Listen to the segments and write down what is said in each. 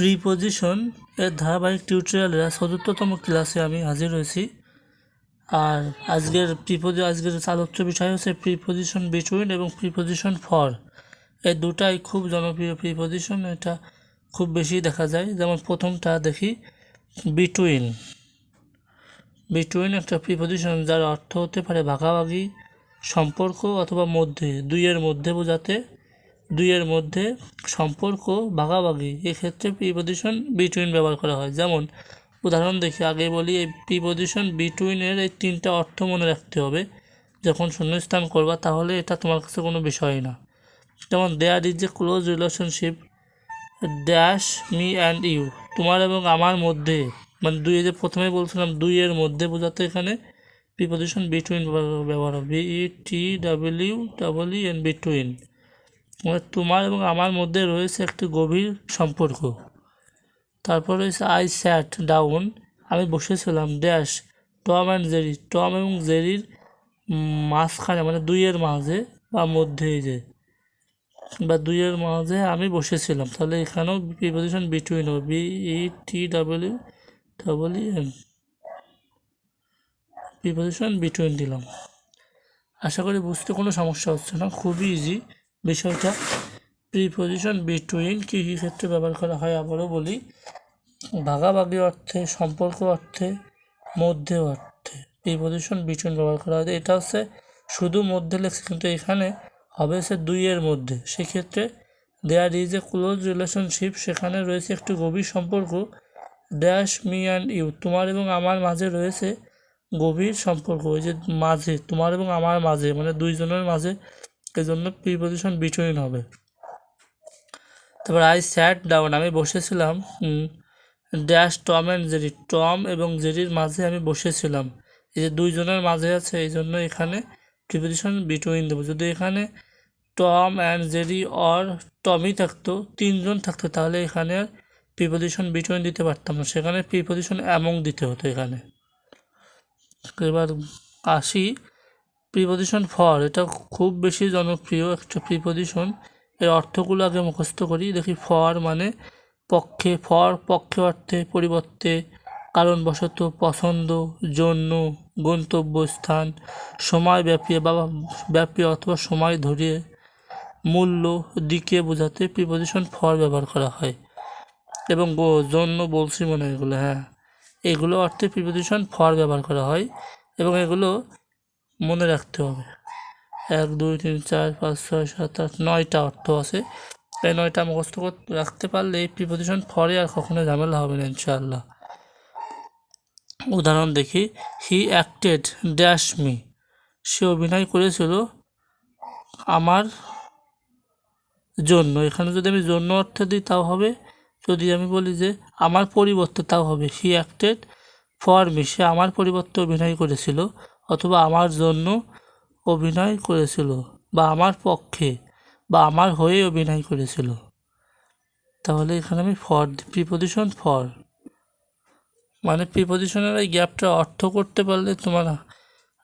Preposition এর ধারাবাহিক টিউটোরিয়ালের চতুর্থতম ক্লাসে আমি হাজির হয়েছি। আর আজকের প্রিপোজি আজকের আলোচ্য বিষয় হচ্ছে প্রিপোজিশন বিটুইন এবং প্রিপোজিশন ফর এই দুটাই খুব জনপ্রিয় প্রিপোজিশন এটা খুব বেশি দেখা যায়। যেমন প্রথমটা দেখি বিটুইন বিটুইন একটা প্রিপোজিশন যার অর্থ হতে পারে ভাগাভাগি, সম্পর্ক অথবা মধ্যে, দুইয়ের মধ্যে বোঝাতে। দুইয়ের মধ্যে সম্পর্ক ভাগাভাগি এক্ষেত্রে প্রিপোজিশন বিটুইন ব্যবহার করা হয়। যেমন, উদাহরণ দেখি, আগে বলি, এই প্রিপোজিশন বিটুইনের এই তিনটা অর্থ মনে রাখতে হবে। যখন শূন্যস্থান করবা, তাহলে এটা তোমার কাছে কোনো বিষয় না। যেমন there is a close relationship dash me and you তোমার এবং আমার মধ্যে মানে দুই যে প্রথমে বলছিলাম, দুইয়ের মধ্যে বোঝাতে এখানে প্রিপোজিশন বিটুইন ব্যবহার হবে। B E T W double E N between তোমার এবং আমার মধ্যে রয়েছে একটি গভীর সম্পর্ক। তারপর রয়েছে আই স্যাট ডাউন আমি বসেছিলাম dash Tom and Jerry Tom এবং জেরির মাঝখানে মানে দুইয়ের মাঝে বা মধ্যে যে, বা দুইয়ের মাঝে আমি বসেছিলাম। তাহলে এখানেও প্রিপোজিশন বিটুইন হবে B E T W double N preposition between দিলাম। আশা করি বুঝতে কোনো সমস্যা হচ্ছে না। খুবই ইজি বিষয়টা। প্রিপোজিশন বিটুইন কী কী ক্ষেত্রে ব্যবহার করা হয় আবারও বলি। ভাগাভাগি অর্থে, সম্পর্ক অর্থে, মধ্যে অর্থে প্রিপোজিশন বিটুইন ব্যবহার করা হয়। এটা হচ্ছে শুধু মধ্যে লেখছে কিন্তু এখানে হবে সে দুইয়ের মধ্যে। সেক্ষেত্রে there is a close relationship সেখানে রয়েছে একটি গভীর সম্পর্ক। ড্যাশ মি অ্যান্ড ইউ তোমার এবং আমার মাঝে রয়েছে গভীর সম্পর্ক। ওই যে মাঝে, তোমার এবং আমার মাঝে মানে দুইজনের মাঝে এই জন্য প্রিপোজিশন বিটুইন হবে। তারপর আই স্যাট ডাউন আমি বসেছিলাম dash Tom and Jerry Tom এবং জেরির মাঝে আমি বসেছিলাম। এই যে দুইজনের মাঝে আছে, এই জন্য এখানে প্রিপোজিশন বিটুইন দেবো। যদি এখানে টম অ্যান্ড জেরি অর টমই থাকতো, তিনজন থাকতো, তাহলে এখানে আর প্রিপোজিশন বিটুইন দিতে পারতাম না। সেখানে প্রিপোজিশন অ্যামং দিতে হতো এখানে। এবার আসি প্রিপোজিশন ফর এটা খুব বেশি জনপ্রিয় একটা প্রিপোজিশন এর অর্থগুলো আগে মুখস্থ করি, দেখি ফর মানে পক্ষে ফর পক্ষে অর্থে পরিবর্তে, কারণবশত, পছন্দ, জন্য গন্তব্যস্থান সময় ব্যাপী বা ব্যাপী অথবা সময় ধরে মূল্য, দিকে বোঝাতে প্রিপোজিশন ফর ব্যবহার করা হয়। এবং গো, জন্য বলছি মনে এগুলো হ্যাঁ। এগুলো অর্থে প্রিপোজিশন ফর ব্যবহার করা হয়। এবং এগুলো মনে রাখতে হবে। এক, দুই, তিন, চার, পাঁচ, ছয়, সাত, আট, নয়টা অর্থ আছে। এই নয়টা মুখস্থ রাখতে পারলে এই প্রিপোজিশন ফরে আর কখনো ঝামেলা হবে না, ইনশাআল্লাহ। উদাহরণ দেখি। হি অ্যাক্টেড ড্যাশ মি সে অভিনয় করেছিল আমার জন্য। এখানে যদি আমি জন্য অর্থ দিই, তাও হবে। যদি আমি বলি যে আমার পরিবর্তে, তাও হবে। হি অ্যাক্টেড ফর মি সে আমার পরিবর্তে অভিনয় করেছিল। অথবা আমার জন্য অভিনয় করেছিল, বা আমার পক্ষে, বা আমার হয়ে অভিনয় করেছিল। তাহলে এখানে আমি ফর প্রিপোজিশন ফর মানে প্রিপোজিশনের এই গ্যাপটা অর্থ করতে পারলে তোমার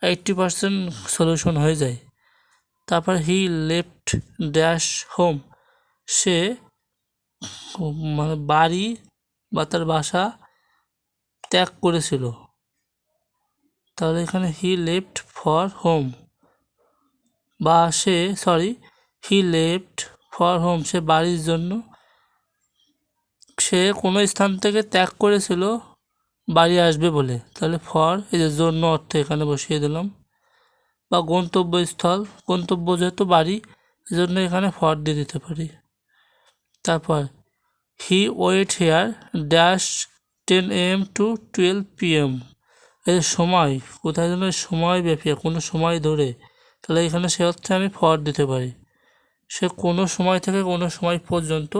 এইট্টি পারসেন্ট সলিউশন হয়ে যায়। তারপর হি লেফট ড্যাশ হোম সে মানে বাড়ি বা তার বাসা ত্যাগ করেছিল। তাহলে এখানে হি লেফট ফর হোম বা সে sorry he left for home সে বাড়ির জন্য। সে কোনো স্থান থেকে ত্যাগ করেছিল, বাড়ি আসবে বলে। তাহলে ফর যে জন্য অর্থ এখানে বসিয়ে দিলাম। বা গন্তব্যস্থল, গন্তব্য যেহেতু বাড়ি, এজন্য এখানে ফর দিয়ে দিতে পারি। তারপর he wait here dash ten AM to twelve PM এই সময়, কোথায় যেন সময় ব্যাপী কোনো সময় ধরে। তাহলে এখানে সে অর্থে আমি ফর দিতে পারি। সে কোনো সময় থেকে কোনো সময় পর্যন্ত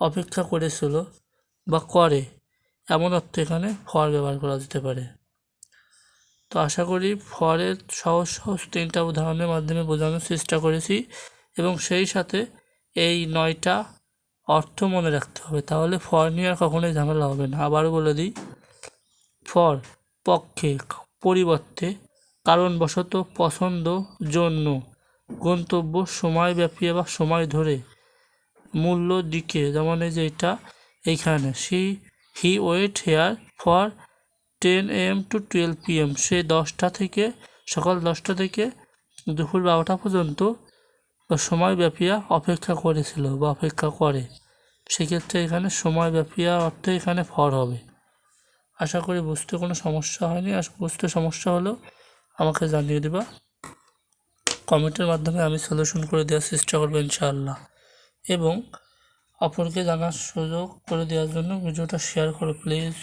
অপেক্ষা করেছিল বা করে। এমন অর্থে এখানে ফর ব্যবহার করা যেতে পারে। তো আশা করি ফরের সহজ সহজ তিনটা উদাহরণের মাধ্যমে বোঝানোর চেষ্টা করেছি এবং সেই সাথে এই নয়টা অর্থ মনে রাখতে হবে। তাহলে ফর নিয়ে আর কখনোই ঝামেলা হবে না। আবারও বলে দিই, ফর পক্ষে পরিবর্তে কারণবশত পছন্দ, জন্য, গন্তব্য, সময়ব্যাপী বা সময় ধরে মূল্য দিকে। যেমন এই যে এটা এইখানে see he wait here for ten AM to twelve P M সে দশটা থেকে, সকাল দশটা থেকে দুপুর বারোটা পর্যন্ত সময় ব্যাপিয়া অপেক্ষা করেছিল বা অপেক্ষা করে। সেক্ষেত্রে এখানে সময় ব্যাপিয়া অর্থে এখানে ফর হবে। আশা করি বুঝতে কোনো সমস্যা হয়নি। আর বুঝতে সমস্যা হলেও আমাকে জানিয়ে দেবা। কমেন্টের মাধ্যমে আমি সলিউশন করে দেওয়ার চেষ্টা করব ইনশাআল্লাহ। এবং অপরকে জানার সুযোগ করে দেওয়ার জন্য ভিডিওটা শেয়ার করো প্লিজ